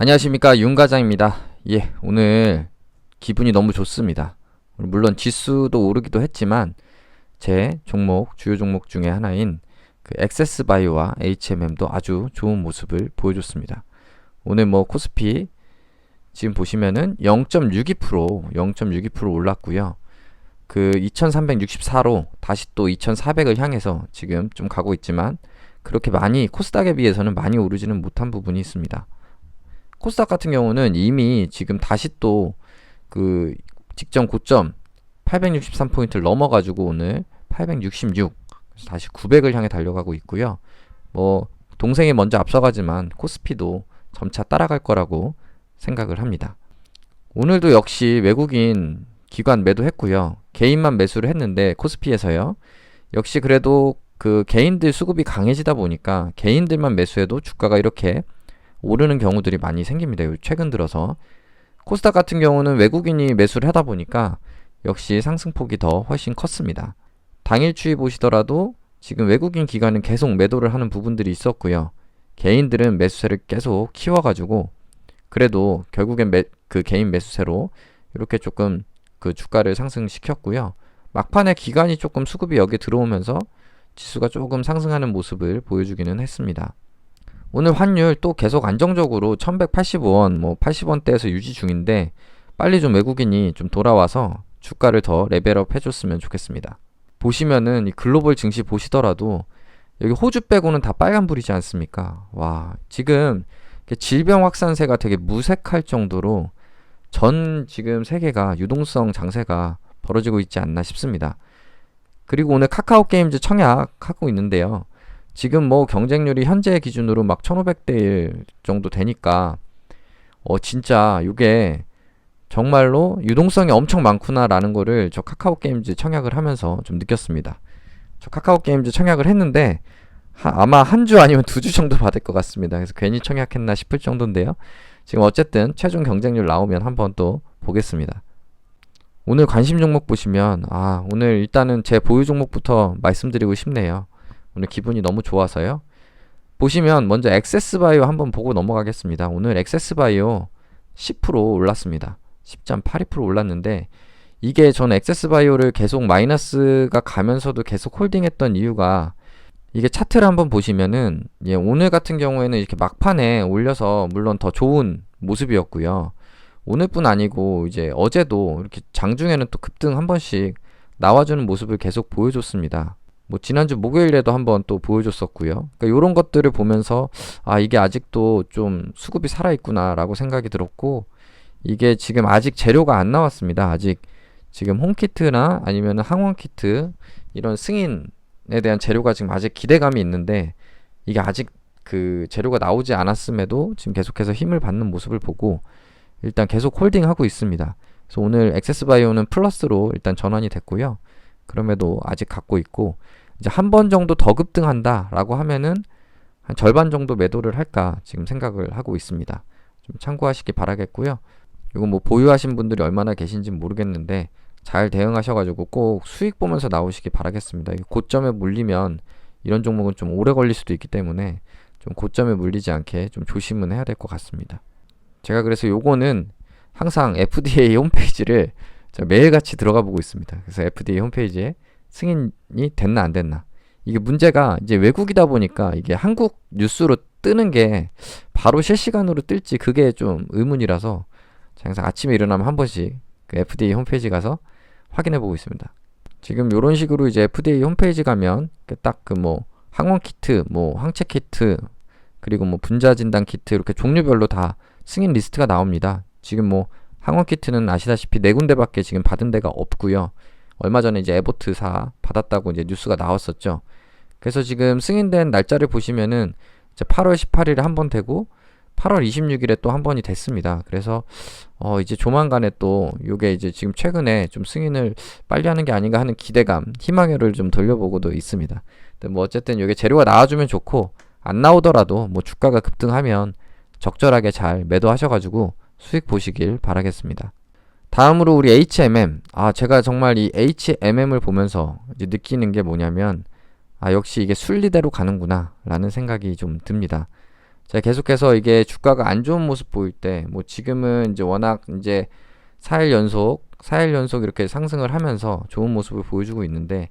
안녕하십니까 윤과장입니다. 예, 오늘 기분이 너무 좋습니다. 물론 지수도 오르기도 했지만 제 종목 주요 종목 중에 하나인 그 액세스 바이오와 HMM도 아주 좋은 모습을 보여줬습니다. 오늘 뭐 코스피 지금 보시면은 0.62% 0.62% 올랐고요. 그 2364로 다시 또 2400을 향해서 지금 좀 가고 있지만 그렇게 많이 코스닥에 비해서는 많이 오르지는 못한 부분이 있습니다. 코스닥 같은 경우는 이미 지금 다시 또 그 직전 고점 863포인트를 넘어가지고 오늘 866 다시 900을 향해 달려가고 있고요. 뭐 동생이 먼저 앞서가지만 코스피도 점차 따라갈 거라고 생각을 합니다. 오늘도 역시 외국인 기관 매도했고요. 개인만 매수를 했는데 코스피에서요. 역시 그래도 그 개인들 수급이 강해지다 보니까 개인들만 매수해도 주가가 이렇게 오르는 경우들이 많이 생깁니다. 요 최근 들어서 코스닥 같은 경우는 외국인이 매수를 하다 보니까 역시 상승폭이 더 훨씬 컸습니다. 당일 추이 보시더라도 지금 외국인 기관은 계속 매도를 하는 부분들이 있었고요. 개인들은 매수세를 계속 키워가지고 그래도 결국엔 매, 그 개인 매수세로 이렇게 조금 그 주가를 상승시켰고요. 막판에 기관이 조금 수급이 여기 들어오면서 지수가 조금 상승하는 모습을 보여주기는 했습니다. 오늘 환율 또 계속 안정적으로 1185원, 뭐 80원대에서 유지 중인데 빨리 좀 외국인이 좀 돌아와서 주가를 더 레벨업 해줬으면 좋겠습니다. 보시면은 이 글로벌 증시 보시더라도 여기 호주 빼고는 다 빨간불이지 않습니까? 와, 지금 질병 확산세가 되게 무색할 정도로 전 지금 세계가 유동성 장세가 벌어지고 있지 않나 싶습니다. 그리고 오늘 카카오 게임즈 청약 하고 있는데요. 지금 뭐 경쟁률이 현재 기준으로 막 1500대 1 정도 되니까 어 진짜 이게 정말로 유동성이 엄청 많구나라는 거를 저 카카오 게임즈 청약을 하면서 좀 느꼈습니다. 저 카카오 게임즈 청약을 했는데 하, 아마 한 주 아니면 두 주 정도 받을 것 같습니다. 그래서 괜히 청약했나 싶을 정도인데요. 지금 어쨌든 최종 경쟁률 나오면 한번 또 보겠습니다. 오늘 관심 종목 보시면 아 오늘 일단은 제 보유 종목부터 말씀드리고 싶네요. 오늘 기분이 너무 좋아서요. 보시면 먼저 액세스바이오 한번 보고 넘어가겠습니다. 오늘 액세스바이오 10% 올랐습니다. 10.82% 올랐는데 이게 전 액세스바이오를 계속 마이너스가 가면서도 계속 홀딩했던 이유가 이게 차트를 한번 보시면은 예, 오늘 같은 경우에는 이렇게 막판에 올려서 물론 더 좋은 모습이었고요. 오늘뿐 아니고 이제 어제도 이렇게 장중에는 또 급등 한 번씩 나와주는 모습을 계속 보여줬습니다. 뭐 지난주 목요일에도 한번 또 보여줬었고요. 그러니까 이런 것들을 보면서 아 이게 아직도 좀 수급이 살아 있구나라고 생각이 들었고 이게 지금 아직 재료가 안 나왔습니다. 아직 지금 홈키트나 아니면 항원키트 이런 승인에 대한 재료가 지금 아직 기대감이 있는데 이게 아직 그 재료가 나오지 않았음에도 지금 계속해서 힘을 받는 모습을 보고 일단 계속 홀딩하고 있습니다. 그래서 오늘 액세스바이오는 플러스로 일단 전환이 됐고요. 그럼에도 아직 갖고 있고 이제 한 번 정도 더 급등한다라고 하면은 한 절반 정도 매도를 할까 지금 생각을 하고 있습니다. 좀 참고하시기 바라겠고요. 이거 뭐 보유하신 분들이 얼마나 계신지 모르겠는데 잘 대응하셔가지고 꼭 수익 보면서 나오시기 바라겠습니다. 고점에 물리면 이런 종목은 좀 오래 걸릴 수도 있기 때문에 좀 고점에 물리지 않게 좀 조심은 해야 될 것 같습니다. 제가 그래서 요거는 항상 FDA 홈페이지를 매일같이 들어가 보고 있습니다. 그래서 FDA 홈페이지에 승인이 됐나 안 됐나. 이게 문제가 이제 외국이다 보니까 이게 한국 뉴스로 뜨는 게 바로 실시간으로 뜰지 그게 좀 의문이라서 항상 아침에 일어나면 한 번씩 그 FDA 홈페이지 가서 확인해 보고 있습니다. 지금 이런 식으로 이제 FDA 홈페이지 가면 딱 그 뭐 항원 키트, 뭐 항체 키트, 그리고 뭐 분자 진단 키트 이렇게 종류별로 다 승인 리스트가 나옵니다. 지금 뭐 항원 키트는 아시다시피 네 군데밖에 지금 받은 데가 없고요. 얼마 전에 이제 에보트사 받았다고 이제 뉴스가 나왔었죠. 그래서 지금 승인된 날짜를 보시면은 이제 8월 18일에 한 번 되고 8월 26일에 또 한 번이 됐습니다. 그래서 어 이제 조만간에 또 요게 이제 지금 최근에 좀 승인을 빨리 하는 게 아닌가 하는 기대감, 희망을 좀 돌려보고도 있습니다. 근데 뭐 어쨌든 요게 재료가 나와주면 좋고 안 나오더라도 뭐 주가가 급등하면 적절하게 잘 매도하셔가지고 수익 보시길 바라겠습니다. 다음으로 우리 HMM. 아, 제가 정말 이 HMM을 보면서 느끼는 게 뭐냐면, 아, 역시 이게 순리대로 가는구나, 라는 생각이 좀 듭니다. 자, 계속해서 이게 주가가 안 좋은 모습 보일 때, 뭐 지금은 이제 워낙 이제 4일 연속, 4일 연속 이렇게 상승을 하면서 좋은 모습을 보여주고 있는데,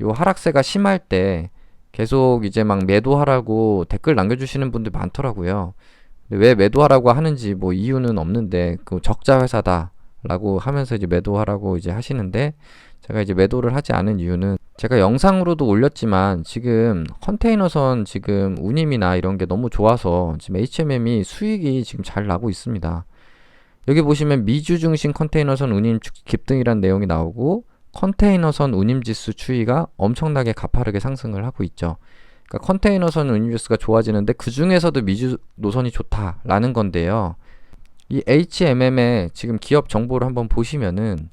요 하락세가 심할 때 계속 이제 막 매도하라고 댓글 남겨주시는 분들 많더라고요. 왜 매도하라고 하는지 뭐 이유는 없는데, 그 적자 회사다 라고 하면서 이제 매도하라고 이제 하시는데, 제가 이제 매도를 하지 않은 이유는 제가 영상으로도 올렸지만 지금 컨테이너선 지금 운임이나 이런 게 너무 좋아서 지금 HMM이 수익이 지금 잘 나고 있습니다. 여기 보시면 미주 중심 컨테이너선 운임 축- 급등이란 내용이 나오고 컨테이너선 운임 지수 추이가 엄청나게 가파르게 상승을 하고 있죠. 그러니까 컨테이너선 운임 지수가 좋아지는데 그 중에서도 미주 노선이 좋다라는 건데요. 이 HMM의 지금 기업 정보를 한번 보시면은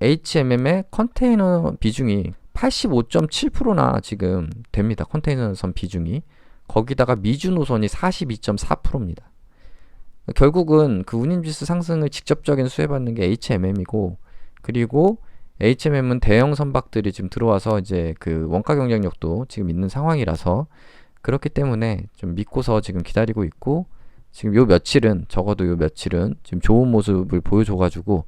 HMM의 컨테이너 비중이 85.7%나 지금 됩니다. 컨테이너선 비중이. 거기다가 미주 노선이 42.4%입니다. 결국은 그 운임지수 상승을 직접적인 수혜받는 게 HMM이고, 그리고 HMM은 대형 선박들이 지금 들어와서 이제 그 원가 경쟁력도 지금 있는 상황이라서 그렇기 때문에 좀 믿고서 지금 기다리고 있고, 지금 요 며칠은 적어도 요 며칠은 지금 좋은 모습을 보여줘가지고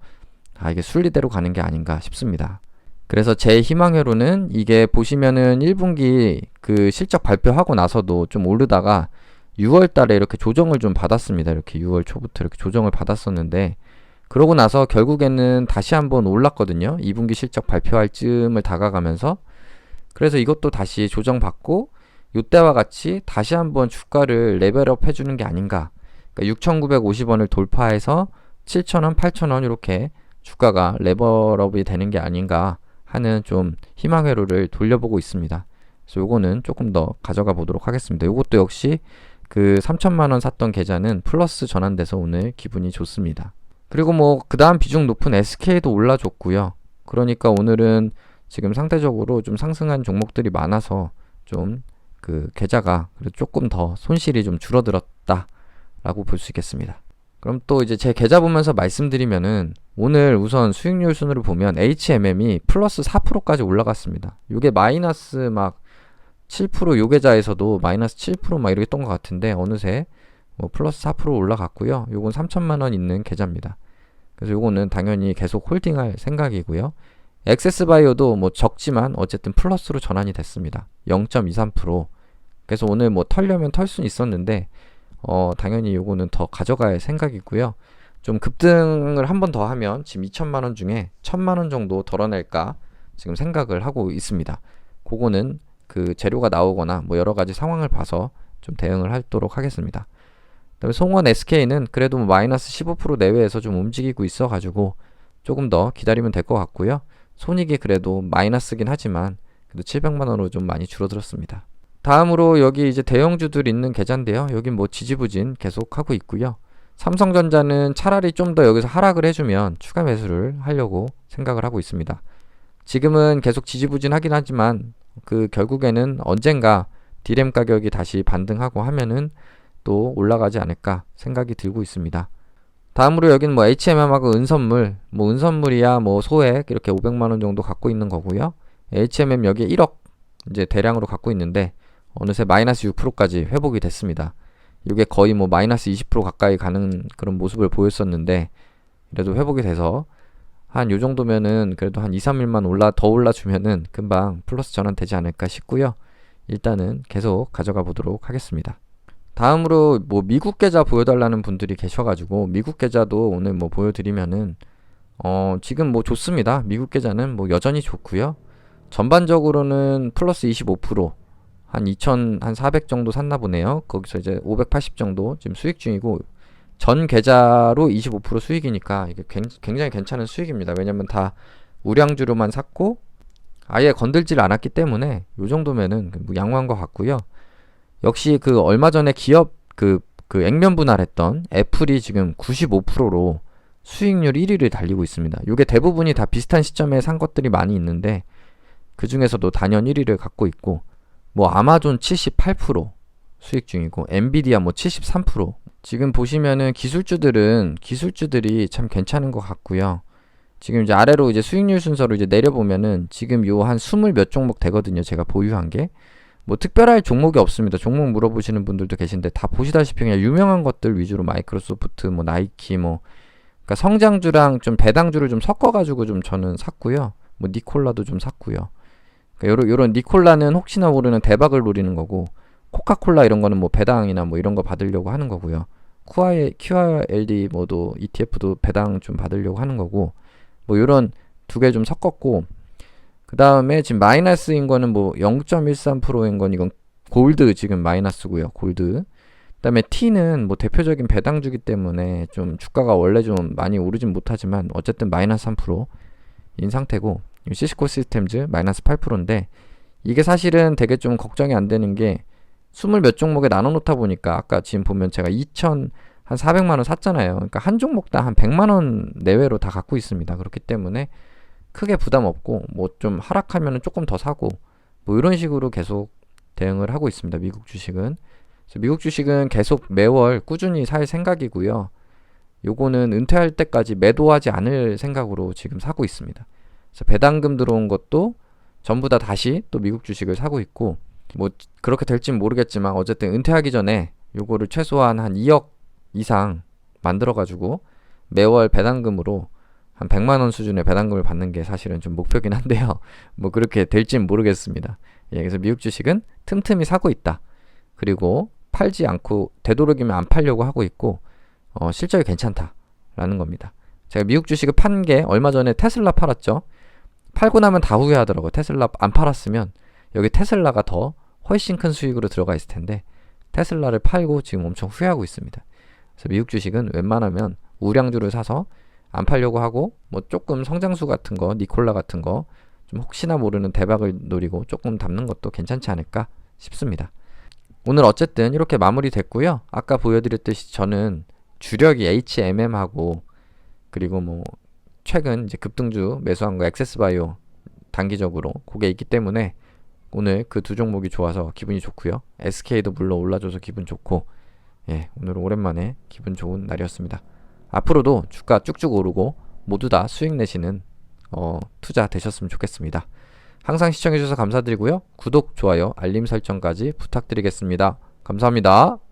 아, 이게 순리대로 가는 게 아닌가 싶습니다. 그래서 제 희망회로는 이게 보시면은 1분기 그 실적 발표하고 나서도 좀 오르다가 6월 달에 이렇게 조정을 좀 받았습니다. 이렇게 6월 초부터 이렇게 조정을 받았었는데 그러고 나서 결국에는 다시 한번 올랐거든요. 2분기 실적 발표할 쯤을 다가가면서 그래서 이것도 다시 조정받고 이때와 같이 다시 한번 주가를 레벨업 해주는 게 아닌가. 그러니까 6,950원을 돌파해서 7,000원, 8,000원 이렇게 주가가 레벨업이 되는 게 아닌가 하는 좀 희망 회로를 돌려보고 있습니다. 그래서 요거는 조금 더 가져가 보도록 하겠습니다. 요것도 역시 그 3천만 원 샀던 계좌는 플러스 전환돼서 오늘 기분이 좋습니다. 그리고 뭐 그 다음 비중 높은 SK도 올라줬고요. 그러니까 오늘은 지금 상대적으로 좀 상승한 종목들이 많아서 좀 그 계좌가 조금 더 손실이 좀 줄어들었다라고 볼 수 있겠습니다. 그럼 또 이제 제 계좌 보면서 말씀드리면은 오늘 우선 수익률 순으로 보면 HMM이 플러스 4%까지 올라갔습니다. 이게 마이너스 막 7%요 계좌에서도 마이너스 7%막 이렇게 떴던 것 같은데 어느새 뭐 플러스 4% 올라갔고요. 요건 3천만 원 있는 계좌입니다. 그래서 요거는 당연히 계속 홀딩할 생각이고요. 액세스바이오도 뭐 적지만 어쨌든 플러스로 전환이 됐습니다. 0.23%. 그래서 오늘 뭐 털려면 털 수는 있었는데 어 당연히 요거는 더 가져갈 생각이고요. 좀 급등을 한 번 더 하면 지금 2천만 원 중에 1천만 원 정도 덜어낼까 지금 생각을 하고 있습니다. 그거는 그 재료가 나오거나 뭐 여러 가지 상황을 봐서 좀 대응을 하도록 하겠습니다. 그다음에 송원 SK는 그래도 뭐 마이너스 15% 내외에서 좀 움직이고 있어 가지고 조금 더 기다리면 될 것 같고요. 손익이 그래도 마이너스긴 하지만 그래도 700만 원으로 좀 많이 줄어들었습니다. 다음으로 여기 이제 대형주들 있는 계좌인데요. 여기 뭐 지지부진 계속 하고 있고요. 삼성전자는 차라리 좀 더 여기서 하락을 해주면 추가 매수를 하려고 생각을 하고 있습니다. 지금은 계속 지지부진 하긴 하지만 그 결국에는 언젠가 디램 가격이 다시 반등하고 하면은 또 올라가지 않을까 생각이 들고 있습니다. 다음으로 여기는 뭐 HMM하고 은선물, 뭐 은선물이야 뭐 소액 이렇게 500만 원 정도 갖고 있는 거고요. HMM 여기에 1억 이제 대량으로 갖고 있는데 어느새 마이너스 6%까지 회복이 됐습니다. 이게 거의 뭐 마이너스 20% 가까이 가는 그런 모습을 보였었는데 그래도 회복이 돼서 한 요 정도면은 그래도 한 2, 3일만 올라 더 올라주면은 금방 플러스 전환 되지 않을까 싶고요. 일단은 계속 가져가 보도록 하겠습니다. 다음으로 뭐 미국 계좌 보여달라는 분들이 계셔가지고 미국 계좌도 오늘 뭐 보여드리면은 어 지금 뭐 좋습니다. 미국 계좌는 뭐 여전히 좋고요. 전반적으로는 플러스 25%한 2천 한400 정도 샀나 보네요. 거기서 이제 580 정도 지금 수익 중이고 전 계좌로 25% 수익이니까 이게 굉- 굉장히 괜찮은 수익입니다. 왜냐면 다 우량주로만 샀고 아예 건들질 않았기 때문에 요 정도면은 뭐 양호한 것 같고요. 역시 그 얼마 전에 기업 그, 그 액면 분할했던 애플이 지금 95%로 수익률 1위를 달리고 있습니다. 이게 대부분이 다 비슷한 시점에 산 것들이 많이 있는데 그 중에서도 단연 1위를 갖고 있고 뭐 아마존 78% 수익 중이고 엔비디아 뭐 73% 지금 보시면은 기술주들은 기술주들이 참 괜찮은 것 같고요. 지금 이제 아래로 이제 수익률 순서로 이제 내려보면은 지금 요한20몇 종목 되거든요. 제가 보유한 게. 뭐 특별할 종목이 없습니다. 종목 물어보시는 분들도 계신데 다 보시다시피 그냥 유명한 것들 위주로 마이크로소프트, 뭐 나이키, 뭐 그러니까 성장주랑 좀 배당주를 좀 섞어가지고 좀 저는 샀고요. 뭐 니콜라도 좀 샀고요. 그러니까 요런 요런 니콜라는 혹시나 모르는 대박을 노리는 거고 코카콜라 이런 거는 뭐 배당이나 뭐 이런 거 받으려고 하는 거고요. QI, QRLD 뭐도 ETF도 배당 좀 받으려고 하는 거고 뭐 요런 두 개 좀 섞었고 그 다음에 지금 마이너스인 거는 뭐 0.13%인 건 이건 골드 지금 마이너스고요. 골드. 그다음에 T는 뭐 대표적인 배당주기 때문에 좀 주가가 원래 좀 많이 오르진 못하지만 어쨌든 마이너스 3%인 상태고 시스코 시스템즈 마이너스 8%인데 이게 사실은 되게 좀 걱정이 안 되는 게 스물 몇 종목에 나눠 놓다 보니까 아까 지금 보면 제가 2천 한 400만 원 샀잖아요. 그러니까 한 종목당 한 100만 원 내외로 다 갖고 있습니다. 그렇기 때문에 크게 부담 없고 뭐 좀 하락하면은 조금 더 사고 뭐 이런 식으로 계속 대응을 하고 있습니다. 미국 주식은. 미국 주식은 계속 매월 꾸준히 살 생각이고요. 요거는 은퇴할 때까지 매도하지 않을 생각으로 지금 사고 있습니다. 그래서 배당금 들어온 것도 전부 다 다시 또 미국 주식을 사고 있고 뭐 그렇게 될진 모르겠지만 어쨌든 은퇴하기 전에 요거를 최소한 한 2억 이상 만들어 가지고 매월 배당금으로 한 100만 원 수준의 배당금을 받는 게 사실은 좀 목표긴 한데요. 뭐 그렇게 될진 모르겠습니다. 예, 그래서 미국 주식은 틈틈이 사고 있다. 그리고 팔지 않고 되도록이면 안 팔려고 하고 있고 어, 실적이 괜찮다라는 겁니다. 제가 미국 주식을 판 게 얼마 전에 테슬라 팔았죠. 팔고 나면 다 후회하더라고요. 테슬라 안 팔았으면 여기 테슬라가 더 훨씬 큰 수익으로 들어가 있을 텐데 테슬라를 팔고 지금 엄청 후회하고 있습니다. 그래서 미국 주식은 웬만하면 우량주를 사서 안 팔려고 하고 뭐 조금 성장수 같은 거, 니콜라 같은 거 좀 혹시나 모르는 대박을 노리고 조금 담는 것도 괜찮지 않을까 싶습니다. 오늘 어쨌든 이렇게 마무리 됐고요. 아까 보여드렸듯이 저는 주력이 HMM하고 그리고 뭐 최근 이제 급등주 매수한 거 액세스바이오 단기적으로 그게 있기 때문에 오늘 그 두 종목이 좋아서 기분이 좋고요. SK도 물론 올라줘서 기분 좋고 예, 오늘 오랜만에 기분 좋은 날이었습니다. 앞으로도 주가 쭉쭉 오르고 모두 다 수익 내시는 어, 투자 되셨으면 좋겠습니다. 항상 시청해주셔서 감사드리고요. 구독, 좋아요, 알림 설정까지 부탁드리겠습니다. 감사합니다.